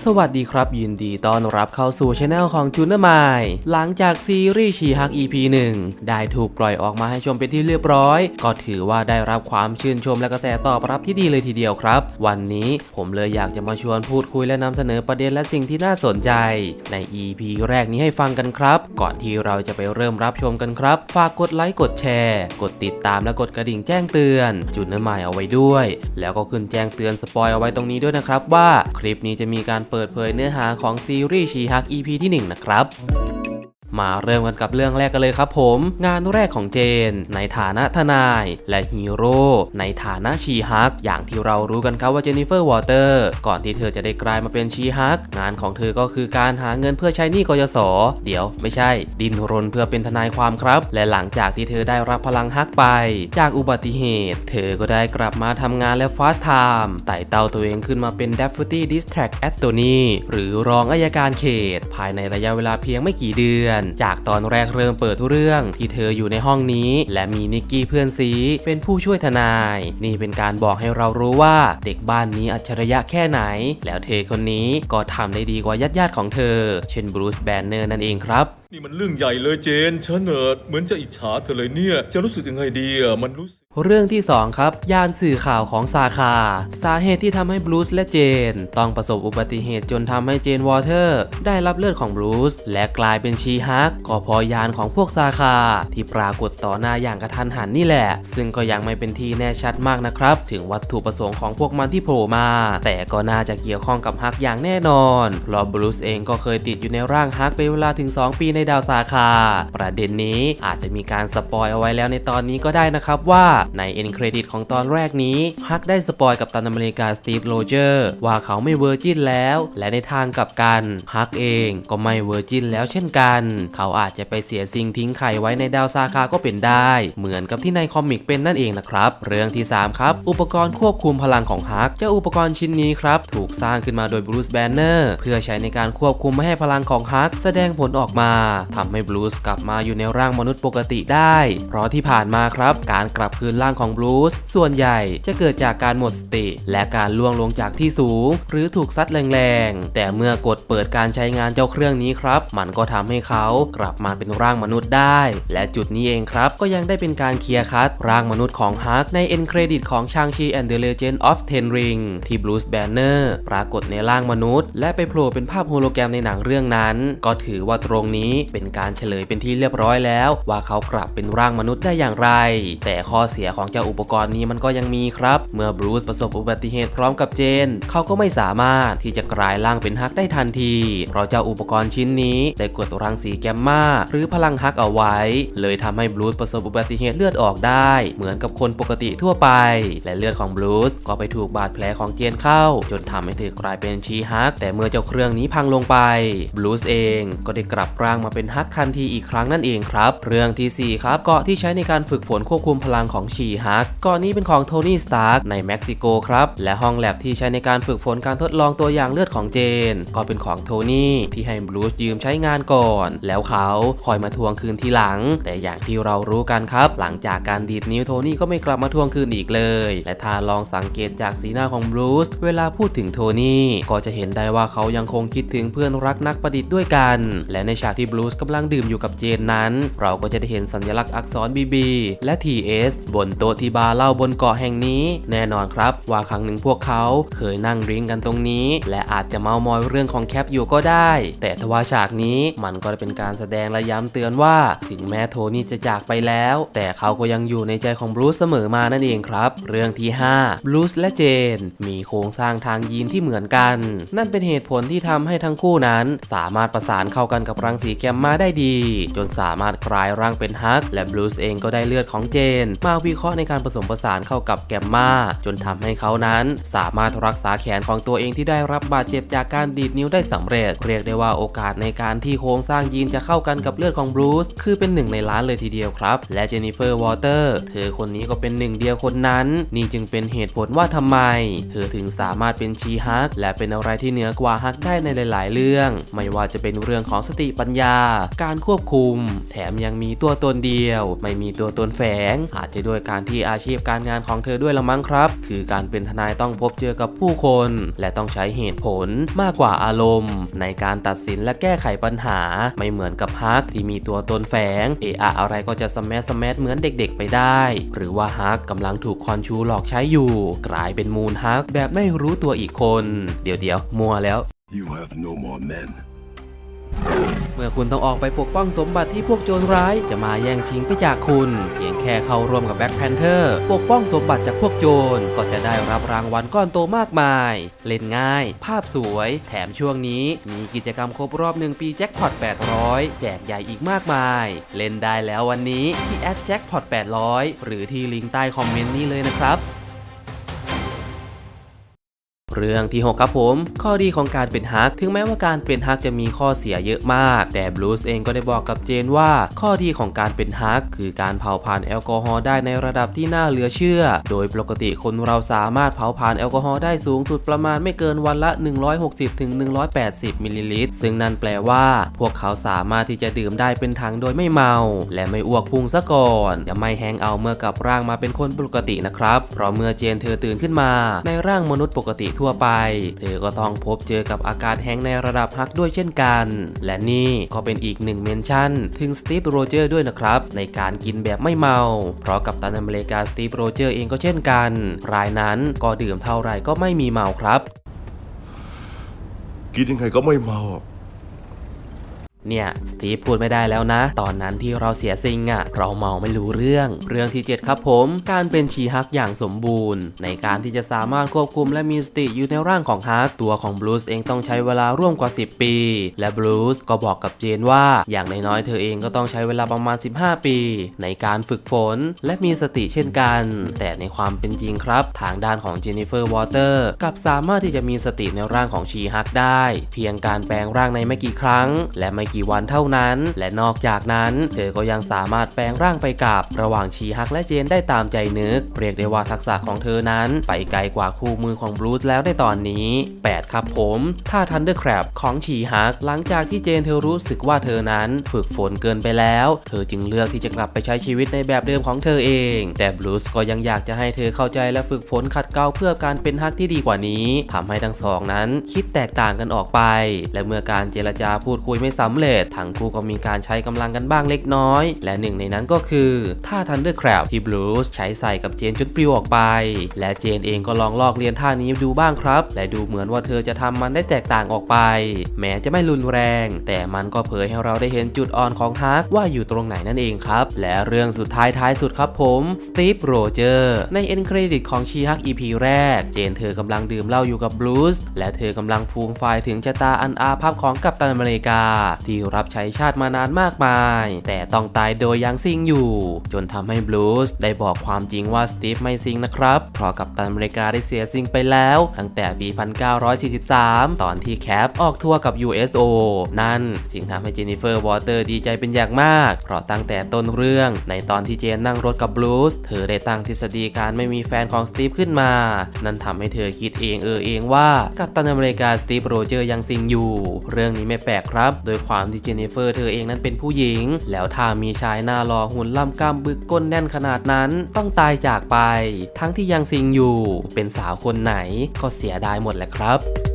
สวัสดีครับ ยินดีต้อนรับเข้าสู่ช anel ของจูเนอร์มายหลังจากซีรีส์ชีฮัก EP 1 ได้ถูกปล่อยออกมาให้ชมเป็นที่เรียบร้อย ก็ถือว่าได้รับความชื่นชมและกระแสตอบรับที่ดีเลยทีเดียวครับ วันนี้ผมเลยอยากจะมาชวนพูดคุยและนำเสนอประเด็นและสิ่งที่น่าสนใจ ใน EP แรกนี้ให้ฟังกันครับ ก่อนที่เราจะไปเริ่มรับชมกันครับ ฝากกดไลค์กดแชร์ กดติดตามและกดกระดิ่งแจ้งเตือนจูเนอร์มายเอาไว้ด้วย แล้วก็ขึ้นแจ้งเตือนสปอยเอาไว้ตรงนี้ด้วยนะครับว่าคลิปนี้จะมีการเปิดเผยเนื้อหาของซีรีส์ชีฮัก EP ที่ 1 นะครับ มาเริ่มกันกับเรื่องแรกกันเลยครับผม งานแรกของเจน ในฐานะทนาย และฮีโร่ในฐานะชีฮัก อย่างที่เรารู้กันครับว่าเจนนิเฟอร์วอเตอร์ก่อนที่เธอจะได้กลายมาเป็นชีฮัก งานของเธอก็คือการหาเงินเพื่อใช้หนี้กยศเดี๋ยวไม่ใช่ ดินรนเพื่อเป็นทนายความครับ และหลังจากที่เธอได้รับพลังฮักไป จากอุบัติเหตุ เธอก็ได้กลับมาทำงานและฟาสไทม์ไต่เต้าตัวเองขึ้นมาเป็น Deputy District Attorney หรือรองอายการเขต ภายในระยะเวลาเพียงไม่กี่เดือนจากตอนแรกเริ่มเปิดเรื่องที่เธออยู่ในห้องนี้ และมีนิกกี้เพื่อนซีเป็นผู้ช่วยทนาย นี่เป็นการบอกให้เรารู้ว่าเด็กบ้านนี้อัจฉริยะแค่ไหน แล้วเธอคนนี้ก็ทำได้ดีกว่าญาติๆของเธอ เช่นบรูซแบนเนอร์นั่นเองครับ นี่มันเรื่องใหญ่เลยเจนฉันเออเหมือนจะอิจฉาเธอเลยเนี่ย จะรู้สึกยังไงดีอะมันรู้สึก เรื่องที่ 2 ครับ ยานสื่อข่าวของซาคา สาเหตุที่ทำให้บรูซและเจน ต้องประสบอุบัติเหตุจนทำให้เจนวอเตอร์ ได้รับเลือดของบรูซและกลายเป็นชีฮักก็เพอยานของพวกซาคา ที่ปรากฏต่อหน้าอย่างกระทันหันนี่แหละ ซึ่งก็ยังไม่เป็นที่แน่ชัดมากนะครับ ถึงวัตถุประสงค์ของพวกมันที่โผล่มา แต่ก็น่าจะเกี่ยวข้องกับฮักอย่างแน่นอนเพราะบรูซเองก็เคยติดอยู่ในร่างฮักเป็นเวลาถึง 2 ปีในดาวซาคา ประเด็นนี้อาจจะมีการสปอยเอาไว้แล้วในตอนนี้ก็ได้นะครับว่าในเอ็นเครดิตของตอนแรกนี้ฮักได้สปอยกับตันอเมริกาสตีฟโรเจอร์ว่าเขาไม่เวอร์จินแล้ว และในทางกลับกันฮักเองก็ไม่เวอร์จินแล้วเช่นกัน เขาอาจจะไปเสียสิ่งทิ้งไข่ไว้ในดาวซาคาก็เป็นได้ เหมือนกับที่ในคอมิกเป็นนั่นเองนะครับ เรื่องที่ 3 ครับ อุปกรณ์ควบคุมพลังของฮักเจ้าอุปกรณ์ชิ้นนี้ครับ ถูกสร้างขึ้นมาโดยบรูซแบนเนอร์เพื่อใช้ในการควบคุมไม่ให้พลังของฮักแสดงผลออกมาทำให้บรูซกลับมาอยู่ในร่างมนุษย์ปกติได้ เพราะที่ผ่านมาครับ การกลับคืนร่างของบรูซส่วนใหญ่จะเกิดจากการหมดสติ และการล่วงลงจากที่สูง หรือถูกซัดแรงๆ แต่เมื่อกดเปิดการใช้งานเจ้าเครื่องนี้ครับ มันก็ทำให้เขากลับมาเป็นร่างมนุษย์ได้ และจุดนี้เองครับ ก็ยังได้เป็นการเคลียร์คัดร่างมนุษย์ของฮักในเอ็นเครดิตของชางชี and the Legend of Ten Ring ที่บรูซแบนเนอร์ปรากฏในร่างมนุษย์ และไปโผล่เป็นภาพโฮโลแกรมในหนังเรื่องนั้น ก็ถือว่าตรงนี้เป็นการเฉลยเป็นที่เรียบร้อยแล้ว ว่าเขากลับเป็นร่างมนุษย์ได้อย่างไร แต่ข้อเสียของเจ้าอุปกรณ์นี้มันก็ยังมีครับ เมื่อบรูซประสบอุบัติเหตุพร้อมกับเจน เขาก็ไม่สามารถที่จะกลายร่างเป็นฮักได้ทันที เพราะเจ้าอุปกรณ์ชิ้นนี้ได้กดรังสีแกมมาหรือพลังฮักเอาไว้ เลยทำให้บรูซประสบอุบัติเหตุเลือดออกได้ เหมือนกับคนปกติทั่วไป และเลือดของบรูซก็ไปถูกบาดแผลของเจนเข้า จนทำให้เธอกลายเป็นชีฮักแต่เมื่อเจ้าเครื่องนี้พังลงไปบรูซเองก็ได้กลับร่างมาเป็นฮักทันทีอีกครั้งนั่นเองครับ เรื่องทีสี่ 4 ครับเกาะที่ใช้ในการฝึกฝนควบคุมพลังของชีฮักเกาะนี้เป็นของโทนี่สตาร์กในเม็กซิโกครับ และห้องแลบที่ใช้ในการฝึกฝนการทดลองตัวอย่างเลือดของเจน ก็เป็นของโทนี่ที่ให้บรูซยืมใช้งานก่อน แล้วเขาคอยมาทวงคืนทีหลัง แต่อย่างที่เรารู้กันครับ หลังจากการดีดนิ้วโทนี่ก็ไม่กลับมาทวงคืนอีกเลย และถ้าลองสังเกตจากสีหน้าของบรูซเวลาพูดถึงโทนี่ก็จะเห็นได้ว่าเขายังคงคิดถึงเพื่อนรักนักประดิษฐ์ด้วยกัน และในฉากที่บรูซกำลังดื่มอยู่กับเจนนั้น เราก็จะได้เห็นสัญลักษณ์อักษร BB และ TS บนโต๊ะที่บาร์เหล้าบนเกาะแห่งนี้ แน่นอนครับ ว่าครั้งหนึ่งพวกเขาเคยนั่งริ้งกันตรงนี้ และอาจจะเมามอยเรื่องของแคปอยู่ก็ได้ แต่ทว่าฉากนี้มันก็เป็นการแสดงและย้ำเตือนว่า ถึงแม้โทนี่จะจากไปแล้ว แต่เขาก็ยังอยู่ในใจของบรูซเสมอมานั่นเองครับ เรื่องที่5บรูซและเจน มีโครงสร้างทางยีนที่เหมือนกัน นั่นเป็นเหตุผลที่ทำให้ทั้งคู่นั้น สามารถประสานเข้ากันกับรังสีแกมมาได้ดี จนสามารถกลายร่างเป็นฮัก และบรูซเองก็ได้เลือดของเจน มาวิเคราะห์ในการผสมผสานเข้ากับแกมมาจนทำให้เขานั้นสามารถรักษาแขนของตัวเองที่ได้รับบาดเจ็บจากการดีดนิ้วได้สำเร็จ เรียกได้ว่าโอกาสในการที่โครงสร้างยีนจะเข้ากันกับเลือดของบรูซคือเป็นหนึ่งในล้านเลยทีเดียวครับ และเจนนิเฟอร์วอเตอร์เธอคนนี้ก็เป็นหนึ่งเดียวคนนั้น นี่จึงเป็นเหตุผลว่าทำไม เธอถึงสามารถเป็นชีฮัก และเป็นอะไรที่เหนือกว่าฮักได้ในหลาย ๆ เรื่อง ไม่ว่าจะเป็นเรื่องของสติปัญญาา การควบคุม แถมยังมีตัวตนเดียว ไม่มีตัวตนแฝง อาจจะด้วยการที่อาชีพการงานของเธอด้วยละมั้งครับ คือการเป็นทนายต้องพบเจอกับผู้คน และต้องใช้เหตุผลมากกว่าอารมณ์ ในการตัดสินและแก้ไขปัญหา ไม่เหมือนกับฮักที่มีตัวตนแฝงเออะอะไรก็จะสมสสมสเหมือนเด็กๆ ไปได้ หรือว่าฮักกำลังถูกคอนชูหลอกใช้อยู่ กลายเป็นมูลฮักแบบไม่รู้ตัวอีกคน เดี๋ยวเดี๋ยวๆมัวแล้ว You have no more men. เมื่อคุณต้องออกไปปกป้องสมบัติที่พวกโจรร้ายจะมาแย่งชิงไปจากคุณ เพียงแค่เข้าร่วมกับแบ็คแพนเทอร์ปกป้องสมบัติจากพวกโจรก็จะได้รับรางวัลก้อนโตมากมาย เล่นง่าย ภาพสวย แถมช่วงนี้มีกิจกรรมครบรอบ1ปีแจ็คพอต800 แจกใหญ่อีกมากมาย เล่นได้แล้ววันนี้ที่แอดแจ็คพอต800 หรือที่ลิงก์ใต้คอมเมนต์นี้เลยนะครับ เรื่องที่ 6 ครับผม ข้อดีของการเป็นฮักถึงแม้ว่าการเป็นฮักจะมีข้อเสียเยอะมาก แต่บลูส์เองก็ได้บอกกับเจนว่า ข้อดีของการเป็นฮักคือการเผาผลาญแอลกอฮอล์ได้ในระดับที่น่าเหลือเชื่อ โดยปกติคนเราสามารถเผาผลาญแอลกอฮอล์ได้สูงสุดประมาณไม่เกินวันละ 160ถึง180มิลลิลิตรซึ่งนั่นแปลว่า พวกเขาสามารถที่จะดื่มได้เป็นถังโดยไม่เมา และไม่อ้วกพุงซะก่อนจะไม่แฮงเอาเมื่อกลับร่างมาเป็นคนปกตินะครับเพราะเมื่อเจนเธอตื่นขึ้นมา ในร่างมนุษย์ปกติทวไป เธอก็ต้องพบเจอกับอาการแห้งในระดับฮักด้วยเช่นกัน และนี่ก็เป็นอีกหนึ่งเมนชั่น ถึงสตีฟโรเจอร์ด้วยนะครับ ในการกินแบบไม่เมา เพราะกับตันอเมริกาสตีฟโรเจอร์เองก็เช่นกัน รายนั้นก็ดื่มเท่าไหร่ก็ไม่มีเมาครับ กินยังไงก็ไม่เมา เนี่ยสตีฟพูดไม่ได้แล้วนะ ตอนนั้นที่เราเสียซิงอะ่ะ เราเมาไม่รู้เรื่อง เรื่องที่ 7 ครับผม การเป็นชีฮักอย่างสมบูรณ์ ในการที่จะสามารถควบคุมและมีสติอยู่ในร่างของฮักตัวของบลูสเองต้องใช้เวลาร่วมกว่า 10 ปี และบลูสก็บอกกับเจนว่าอย่างน้อยๆเธอเองก็ต้องใช้เวลาประมาณ 15 ปี ในการฝึกฝนและมีสติเช่นกัน แต่ในความเป็นจริงครับ ทางด้านของเจนนิเฟอร์วอเตอร์กับสามารถที่จะมีสติในร่างของชีฮักได้ เพียงการแปลงร่างในไม่กี่ครั้ง และไม่กี่วันเท่านั้น และนอกจากนั้นเธอก็ยังสามารถแปลงร่างไปกับระหว่างชีฮักและเจนได้ตามใจนึก เรียกได้ว่าทักษะของเธอนั้น ไปไกลกว่าคู่มือของบรูซแล้วในตอนนี้ 8 ครับผมท่าทันเดอร์แครบของชีฮัก หลังจากที่เจนเธอรู้สึกว่าเธอนั้นฝึกฝนเกินไปแล้ว เธอจึงเลือกที่จะกลับไปใช้ชีวิตในแบบเดิมของเธอเอง แต่บรูซก็ยังอยากจะให้เธอเข้าใจและฝึกฝนขัดเกลาเพื่อการเป็นฮักที่ดีกว่านี้ทำให้ทั้งสองนั้น คิดแตกต่างกันออกไป และเมื่อการเจรจาพูดคุยไม่สำเร็จทั้งคู่ก็มีการใช้กำลังกันบ้างเล็กน้อย และหนึ่งในนั้นก็คือท่าทันเดอร์แครบที่บลูซใช้ใส่กับเจนจนปลิวออกไป และเจนเองก็ลองลอกเรียนท่านี้ดูบ้างครับ และดูเหมือนว่าเธอจะทำมันได้แตกต่างออกไป แม้จะไม่รุนแรง แต่มันก็เผยให้เราได้เห็นจุดอ่อนของฮักว่าอยู่ตรงไหนนั่นเองครับ และเรื่องสุดท้ายท้ายสุดครับผมสตีฟโรเจอร์ในเอ็นเครดิตของชีฮัก EP แรก เจนเธอกำลังดื่มเหล้าอยู่กับบลูซและเธอกำลังฟูมไฟถึงชะตาอันอาภัพของกัปตันอเมริกาที่รับใช้ชาติมานานมากมาย แต่ต้องตายโดยยังซิงอยู่ จนทำให้บลูซได้บอกความจริงว่าสตีฟไม่ซิงนะครับ เพราะกัปตันอเมริกาได้เสียซิงไปแล้ว ตั้งแต่ปี 1943 ตอนที่แคปออกทัวร์กับ USO นั่นจึงทำให้เจนนิเฟอร์วอเตอร์ดีใจเป็นอย่างมาก เพราะตั้งแต่ต้นเรื่องในตอนที่เจนนั่งรถกับบลูซเธอได้ตั้งทฤษฎีการไม่มีแฟนของสตีฟขึ้นมา นั่นทำให้เธอคิดเองเออเองว่า กัปตันอเมริกาสตีฟโรเจอร์ยังซิงอยู่ เรื่องนี้ไม่แปลกครับ โดยความามที่เจนนิเฟอร์เธอเองนั้นเป็นผู้หญิง แล้วถ้ามีชายหน้าหล่อหุ่นล่ำกล้ามบึกก้นแน่นขนาดนั้น ต้องตายจากไป ทั้งที่ยังซิงอยู่ เป็นสาวคนไหนก็เสียดายหมดแหละครับ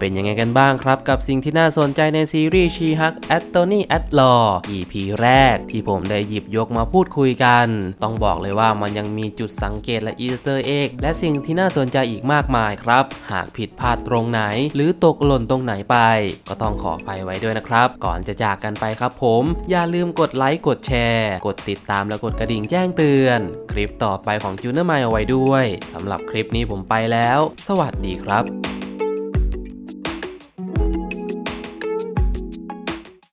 เป็นยังไงกันบ้างครับ กับสิ่งที่น่าสนใจในซีรีส์ชีฮักแอตโตนี่แอตลอ EP แรกที่ผมได้หยิบยกมาพูดคุยกัน ต้องบอกเลยว่ามันยังมีจุดสังเกตและอีสเตอร์เอ็กและสิ่งที่น่าสนใจอีกมากมายครับ หากผิดพลาดตรงไหน หรือตกหล่นตรงไหนไป ก็ต้องขออภัยไว้ด้วยนะครับ ก่อนจะจากกันไปครับผม อย่าลืมกดไลค์กดแชร์ กดติดตามและกดกระดิ่งแจ้งเตือน คลิปต่อไปของจูเนอร์ไมเอาไว้ด้วยสำหรับคลิปนี้ผมไปแล้ว สวัสดีครับ